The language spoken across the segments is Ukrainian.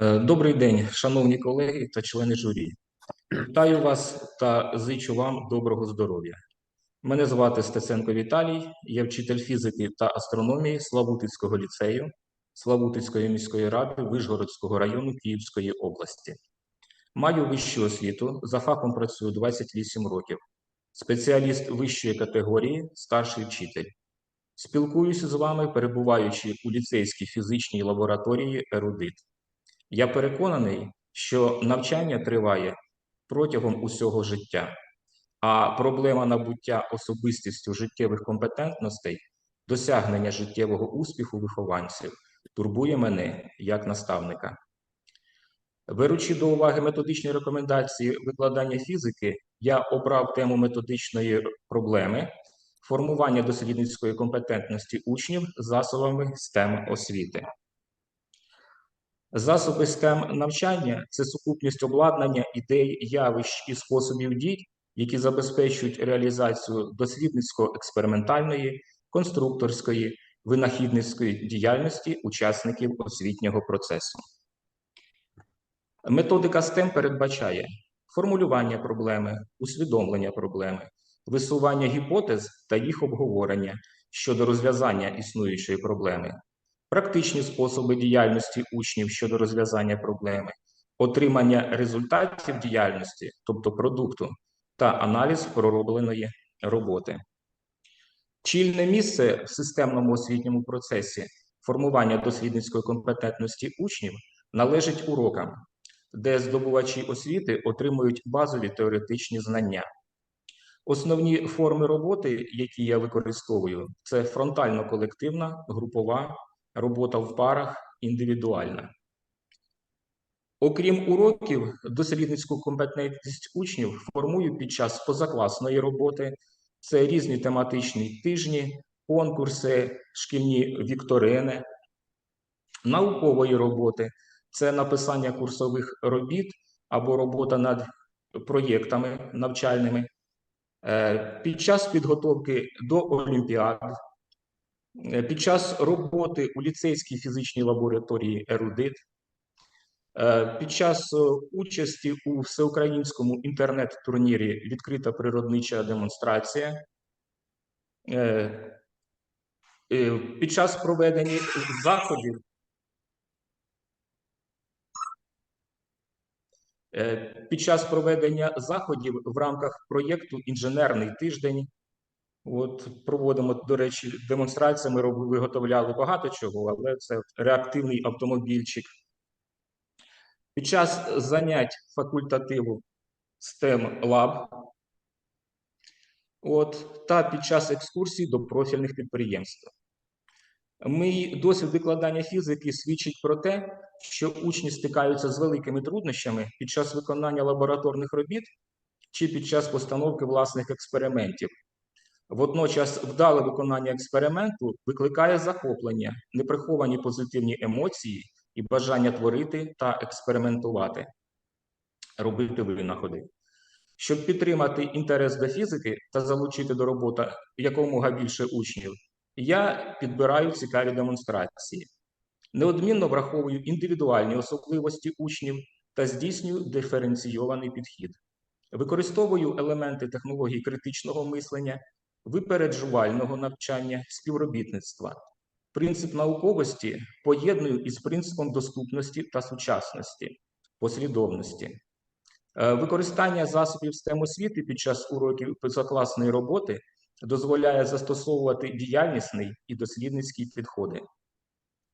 Е, Добрий день, шановні колеги та члени журі. Вітаю вас та зичу вам доброго здоров'я. Мене звати Стеценко Віталій, я вчитель фізики та астрономії Славутицького ліцею Славутицької міської ради Вишгородського району Київської області. Маю вищу освіту, за фахом працюю 28 років. Спеціаліст вищої категорії, старший вчитель. Спілкуюся з вами, перебуваючи у ліцейській фізичній лабораторії Ерудит. Я переконаний, що навчання триває протягом усього життя, а проблема набуття особистістю життєвих компетентностей, досягнення життєвого успіху вихованців турбує мене як наставника. Беручи до уваги методичні рекомендації викладання фізики, я обрав тему методичної проблеми формування дослідницької компетентності учнів засобами STEM освіти. Засоби STEM навчання це сукупність обладнання, ідей, явищ і способів дій, які забезпечують реалізацію дослідницько-експериментальної, конструкторської, винахідницької діяльності учасників освітнього процесу. Методика STEM передбачає формулювання проблеми, усвідомлення проблеми, висування гіпотез та їх обговорення щодо розв'язання існуючої проблеми, практичні способи діяльності учнів щодо розв'язання проблеми, отримання результатів діяльності, тобто продукту, та аналіз проробленої роботи. Чільне місце в системному освітньому процесі формування дослідницької компетентності учнів належить урокам, де здобувачі освіти отримують базові теоретичні знання. Основні форми роботи, які я використовую, це фронтально-колективна, групова, робота в парах, індивідуальна. Окрім уроків, дослідницьку компетентність учнів формую під час позакласної роботи. Це різні тематичні тижні, конкурси, шкільні вікторини, наукової роботи це написання курсових робіт або робота над проєктами навчальними. Е, Під час підготовки до олімпіад, під час роботи у ліцейській фізичній лабораторії Ерудит, е, під час участі у всеукраїнському інтернет-турнірі Відкрита природнича демонстрація, під час проведення заходів Е, під час проведення заходів в рамках проєкту Інженерний тиждень. От проводимо, до речі, демонстрації. Ми виготовляли багато чого, але це реактивний автомобільчик. Під час занять факультативу STEM Lab, от, та під час екскурсій до профільних підприємств. Мій досвід викладання фізики свідчить про те, що учні стикаються з великими труднощами під час виконання лабораторних робіт чи під час постановки власних експериментів. Водночас, вдале виконання експерименту викликає захоплення, неприховані позитивні емоції і бажання творити та експериментувати, робити винаходи. Щоб підтримати інтерес до фізики та залучити до роботи якомога більше учнів, я підбираю цікаві демонстрації, неодмінно враховую індивідуальні особливості учнів та здійснюю диференційований підхід. Використовую елементи технологій критичного мислення, випереджувального навчання, співробітництва. Принцип науковості поєдную із принципом доступності та сучасності, послідовності. Е, використання засобів STEM освіти під час уроків позакласної роботи дозволяє застосовувати діяльнісний і дослідницький підходи.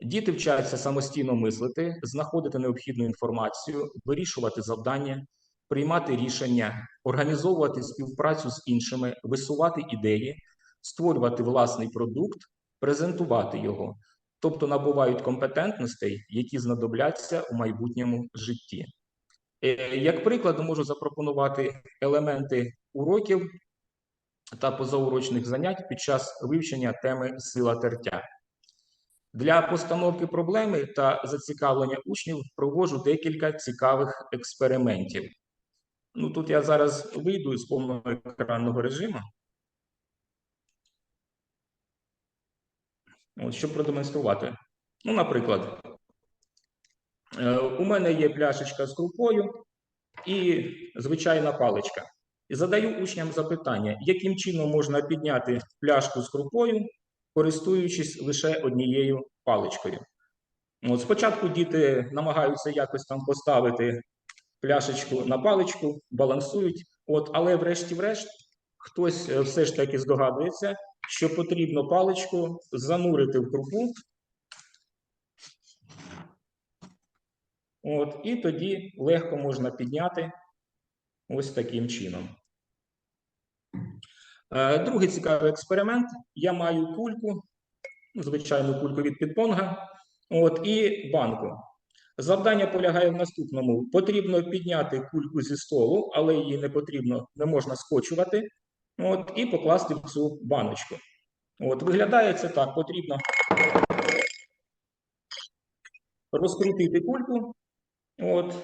Діти вчаться самостійно мислити, знаходити необхідну інформацію, вирішувати завдання, приймати рішення, організовувати співпрацю з іншими, висувати ідеї, створювати власний продукт, презентувати його, тобто набувають компетентностей, які знадобляться у майбутньому житті. Е, як приклад, можу запропонувати елементи уроків та позаурочних занять під час вивчення теми сила тертя. Для постановки проблеми та зацікавлення учнів проводжу декілька цікавих експериментів. Ну, Тут я зараз вийду з повного екранного режиму. От, Щоб продемонструвати. Ну, наприклад, Е, У мене є пляшечка з крупою і звичайна паличка. І задаю учням запитання, яким чином можна підняти пляшку з крупою, користуючись лише однією паличкою. От спочатку діти намагаються якось там поставити пляшечку на паличку, балансують, от, але врешті-врешт хтось е, все ж таки здогадується, що потрібно паличку занурити в крупу. От, і тоді легко можна підняти ось таким чином. Е, Другий цікавий експеримент. Я маю кульку, ну, звичайну кульку від підпонга, от, і банку. Завдання полягає в наступному: потрібно підняти кульку зі столу, але її не потрібно, не можна скочувати, от, і покласти в цю баночку. От, виглядає це так: потрібно розкрутити кульку, от,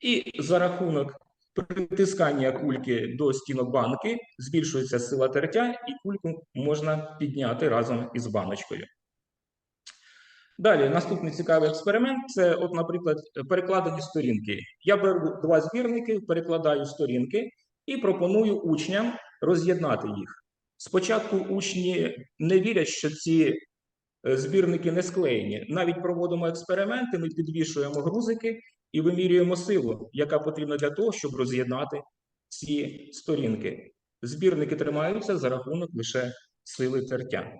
і за рахунок притискання кульки до стінок банки збільшується сила тертя, і кульку можна підняти разом із баночкою. Далі, наступний цікавий експеримент це, от, наприклад, перекладені сторінки. Я беру два збірники, перекладаю сторінки і пропоную учням роз'єднати їх. Спочатку учні не вірять, що ці е, збірники не склеєні. Навіть проводимо експерименти, ми підвішуємо грузики і вимірюємо силу, яка потрібна для того, щоб роз'єднати ці сторінки. Збірники тримаються за рахунок лише сили тертя.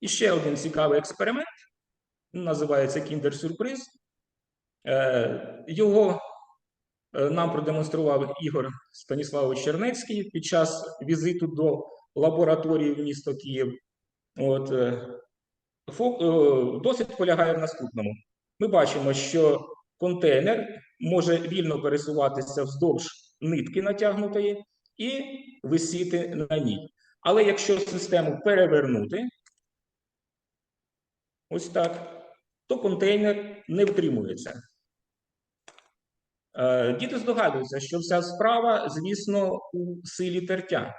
І ще один цікавий експеримент називається Кіндер-сюрприз. Е, Його е, нам продемонстрував Ігор Станіславович Чернецький під час візиту до лабораторії в місто Київ. От, е, Досвід полягає в наступному. Ми бачимо, що контейнер може вільно пересуватися вздовж нитки натягнутої і висіти на ній. Але якщо систему перевернути, ось так, то контейнер не втримується. Е, Діти здогадуються, що вся справа, звісно, у силі тертя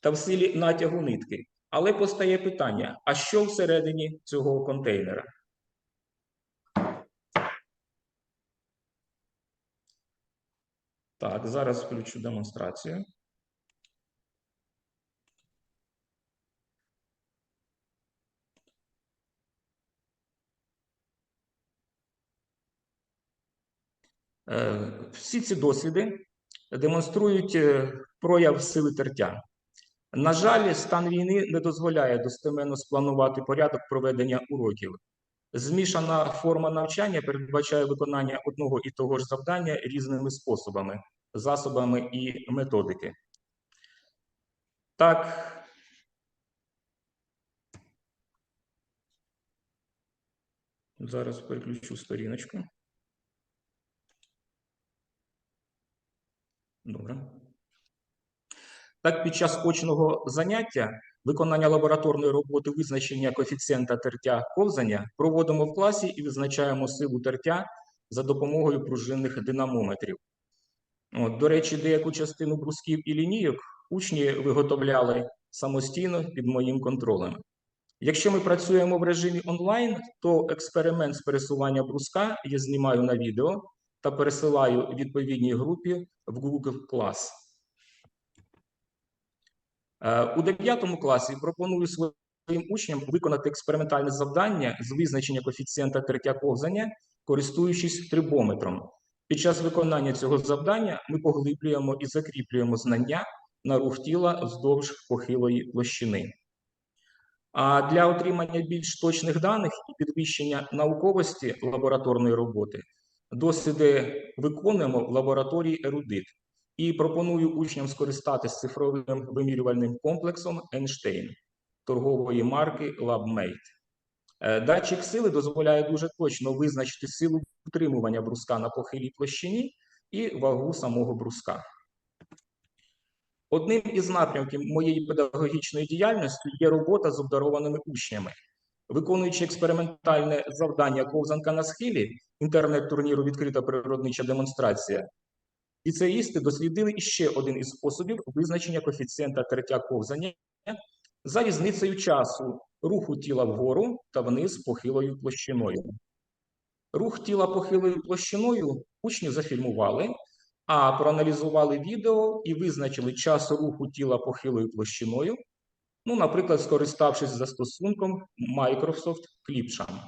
та в силі натягу нитки. Але постає питання: а що всередині цього контейнера? Так, зараз включу демонстрацію. Всі ці досліди демонструють е, прояв сили тертя. На жаль, стан війни не дозволяє достеменно спланувати порядок проведення уроків. Змішана форма навчання передбачає виконання одного і того ж завдання різними способами, засобами і методики. Так, зараз переключу сторіночку. Так, під час очного заняття виконання лабораторної роботи визначення коефіцієнта тертя ковзання проводимо в класі і визначаємо силу тертя за допомогою пружинних динамометрів. От, до речі, деяку частину брусків і лінійок учні виготовляли самостійно під моїм контролем. Якщо ми працюємо в режимі онлайн, то експеримент з пересування бруска я знімаю на відео та пересилаю відповідній групі в Google Class. Е, У 9 класі пропоную своїм учням виконати експериментальне завдання з визначення коефіцієнта тертя ковзання, користуючись трибометром. Під час виконання цього завдання ми поглиблюємо і закріплюємо знання на рух тіла вздовж похилої площини. А для отримання більш точних даних і підвищення науковості лабораторної роботи досліди виконуємо в лабораторії Ерудит і пропоную учням скористатися цифровим вимірювальним комплексом Einstein торгової марки LabMate. Е, Датчик сили дозволяє дуже точно визначити силу утримування бруска на похилій площині і вагу самого бруска. Одним із напрямків моєї педагогічної діяльності є робота з обдарованими учнями. Виконуючи експериментальне завдання ковзанка на схилі інтернет-турніру відкрита природнича демонстрація, ліцеїсти дослідили іще один із способів визначення коефіцієнта тертя ковзання за різницею часу руху тіла вгору та вниз похилою площиною. Рух тіла похилою площиною учні зафільмували, а проаналізували відео і визначили час руху тіла похилою площиною, ну, наприклад, скориставшись застосунком Microsoft Clipchamp.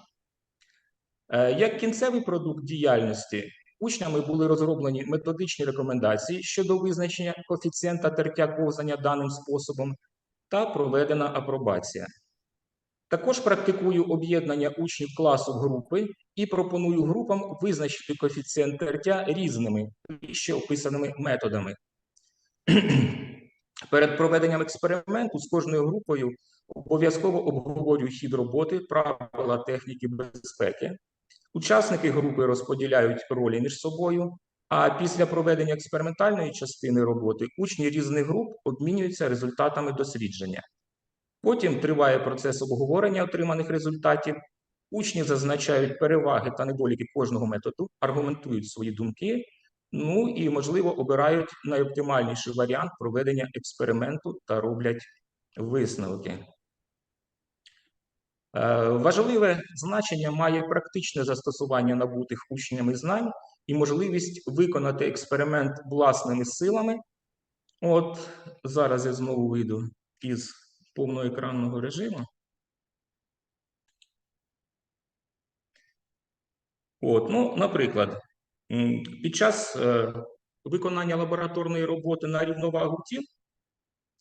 Е, Як кінцевий продукт діяльності, учнями були розроблені методичні рекомендації щодо визначення коефіцієнта тертя ковзання даним способом та проведена апробація. Також практикую об'єднання учнів класу в групи і пропоную групам визначити коефіцієнт тертя різними ще описаними методами. Перед проведенням експерименту з кожною групою обов'язково обговорюю хід роботи, правила техніки безпеки. Учасники групи розподіляють ролі між собою, а після проведення експериментальної частини роботи учні різних груп обмінюються результатами дослідження. Потім триває процес обговорення отриманих результатів. Учні зазначають переваги та недоліки кожного методу, аргументують свої думки, ну і, можливо, обирають найоптимальніший варіант проведення експерименту та роблять висновки. Е, Важливе значення має практичне застосування набутих учнями знань і можливість виконати експеримент власними силами. От зараз я знову вийду із повноекранного режиму. От, ну, наприклад, під час е, виконання лабораторної роботи на рівновагу тіл,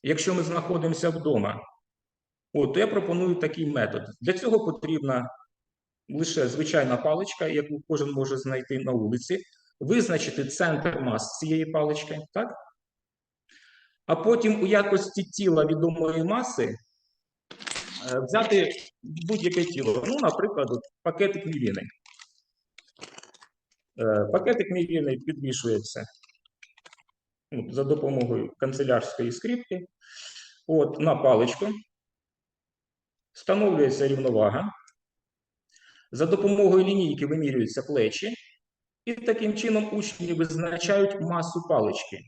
якщо ми знаходимося вдома, от, я пропоную такий метод. Для цього потрібна лише звичайна паличка, яку кожен може знайти на вулиці, визначити центр мас цієї палички, так? А потім у якості тіла відомої маси е, взяти будь-яке тіло. Ну, наприклад, пакетик мівіни. Е, Пакетик мівіни підвішується ну, за допомогою канцелярської скріпки. От, на паличку. Встановлюється рівновага. За допомогою лінійки вимірюються плечі, і таким чином учні визначають масу палички.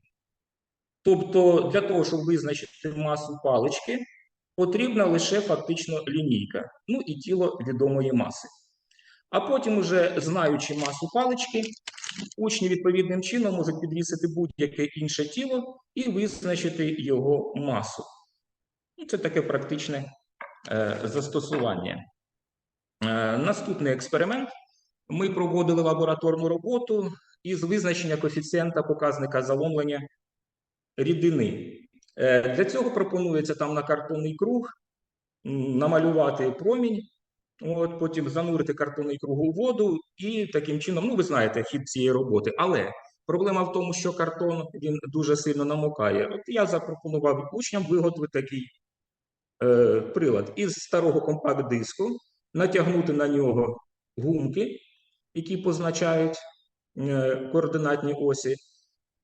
Тобто, для того, щоб визначити масу палички, потрібна лише фактично лінійка, ну і тіло відомої маси. А потім, уже знаючи масу палички, учні відповідним чином можуть підвісити будь-яке інше тіло і визначити його масу. Ну, Це таке практичне застосування. Е, наступний експеримент. Ми проводили лабораторну роботу із визначення коефіцієнта показника заломлення рідини. Е, Для цього пропонується там на картонний круг намалювати промінь, от, потім занурити картонний круг у воду і таким чином, ну ви знаєте, хід цієї роботи. Але проблема в тому, що картон він дуже сильно намокає. От я запропонував учням виготовити такий е, прилад із старого компакт-диску, натягнути на нього гумки, які позначають е, координатні осі.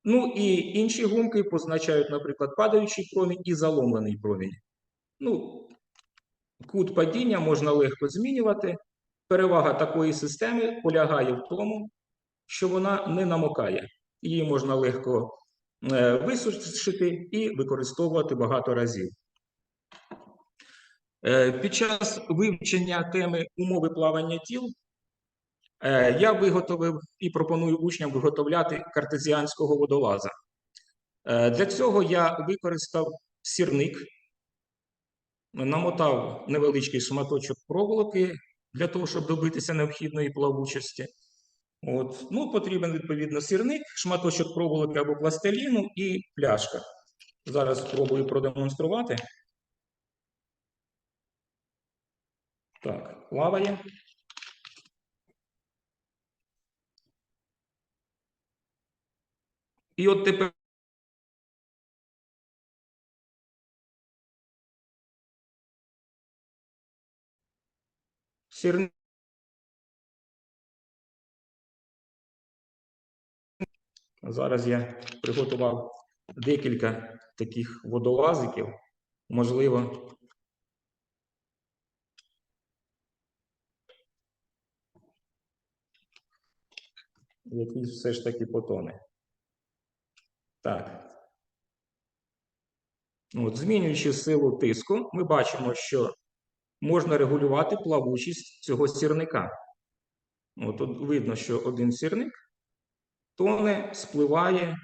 Ну і інші гумки позначають, наприклад, падаючий промінь і заломлений промінь. Ну, кут падіння можна легко змінювати. Перевага такої системи полягає в тому, що вона не намокає. Її можна легко е, висушити і використовувати багато разів. Е, Під час вивчення теми умови плавання тіл е, я виготовив і пропоную учням виготовляти картезіанського водолаза. Е, Для цього я використав сірник, намотав невеличкий шматочок проволоки для того, щоб добитися необхідної плавучості. От. Ну, потрібен відповідно сірник, шматочок проволоки або пластиліну і пляшка. Зараз спробую продемонструвати. Так, плаває. І от тепер сірник. Зараз я приготував декілька таких водолазиків. Можливо, якийсь все ж таки потоне. Так. От, змінюючи силу тиску, ми бачимо, що можна регулювати плавучість цього сірника. От, от видно, що один сірник тоне, спливає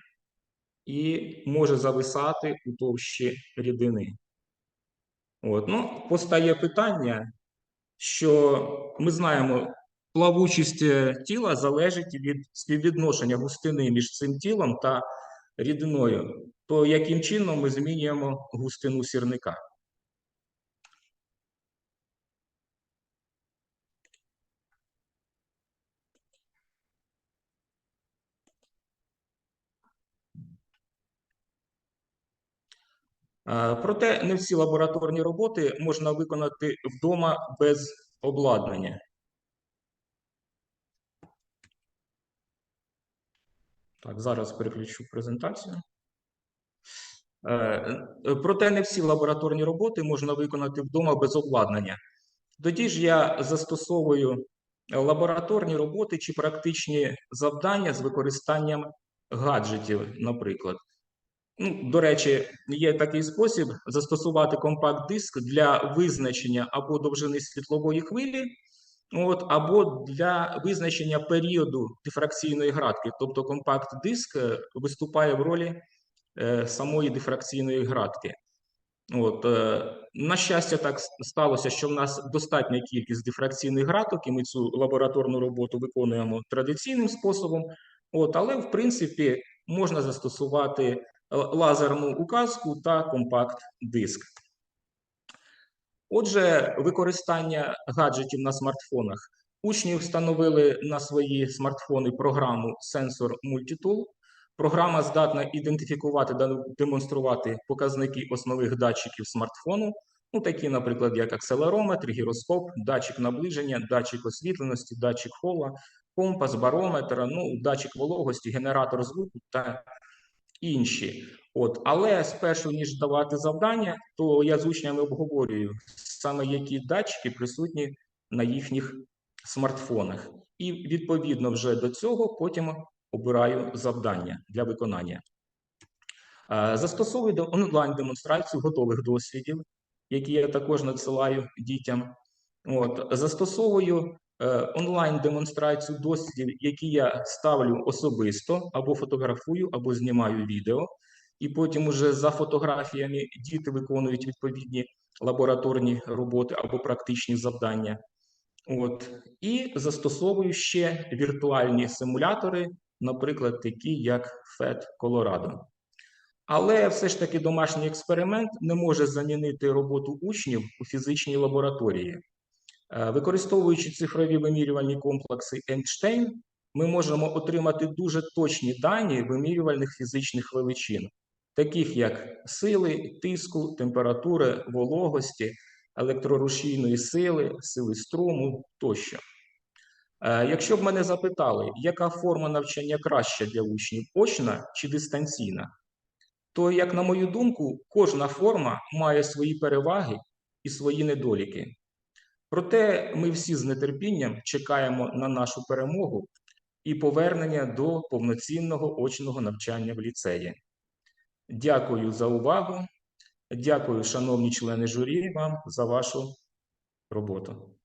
і може зависати у товщі рідини. От, ну, постає питання, що ми знаємо, плавучість е, тіла залежить від співвідношення густини між цим тілом та рідиною. То яким чином ми змінюємо густину сірника? Е, Проте не всі лабораторні роботи можна виконати вдома без обладнання. Так, зараз переключу презентацію. Е, е, Проте не всі лабораторні роботи можна виконати вдома без обладнання. Тоді ж я застосовую лабораторні роботи чи практичні завдання з використанням гаджетів, наприклад. Ну, до речі, є такий спосіб застосувати компакт-диск для визначення або довжини світлової хвилі, от, або для визначення періоду дифракційної градки. Тобто компакт-диск е, виступає в ролі е, самої дифракційної градки. От, е, на щастя, так сталося, що в нас достатня кількість дифракційних градок, і ми цю лабораторну роботу виконуємо традиційним способом. От, але, в принципі, можна застосувати е, лазерну указку та компакт-диск. Отже, використання гаджетів на смартфонах. Учні встановили на свої смартфони програму Sensor Multitool. Програма здатна ідентифікувати та демонструвати показники основних датчиків смартфону, ну такі, наприклад, як акселерометр, гіроскоп, датчик наближення, датчик освітленості, датчик хола, компас, барометр, ну, датчик вологості, генератор звуку та інші. От, але спершу ніж давати завдання, то я з учнями обговорюю саме які датчики присутні на їхніх смартфонах, і відповідно вже до цього потім обираю завдання для виконання. Е, Застосовую онлайн-демонстрацію готових дослідів, які я також надсилаю дітям. От, застосовую е, онлайн-демонстрацію дослідів, які я ставлю особисто, або фотографую, або знімаю відео. І потім уже за фотографіями діти виконують відповідні лабораторні роботи або практичні завдання. От. І застосовую ще віртуальні симулятори, наприклад, такі як FED Colorado. Але все ж таки домашній експеримент не може замінити роботу учнів у фізичній лабораторії. Е, Використовуючи цифрові вимірювальні комплекси Ейнштейн, ми можемо отримати дуже точні дані вимірювальних фізичних величин, таких як сили, тиску, температури, вологості, електрорушійної сили, сили струму тощо. Е, Якщо б мене запитали, яка форма навчання краща для учнів, очна чи дистанційна, то, як на мою думку, кожна форма має свої переваги і свої недоліки. Проте ми всі з нетерпінням чекаємо на нашу перемогу і повернення до повноцінного очного навчання в ліцеї. Дякую за увагу. Дякую, шановні члени журі, вам за вашу роботу.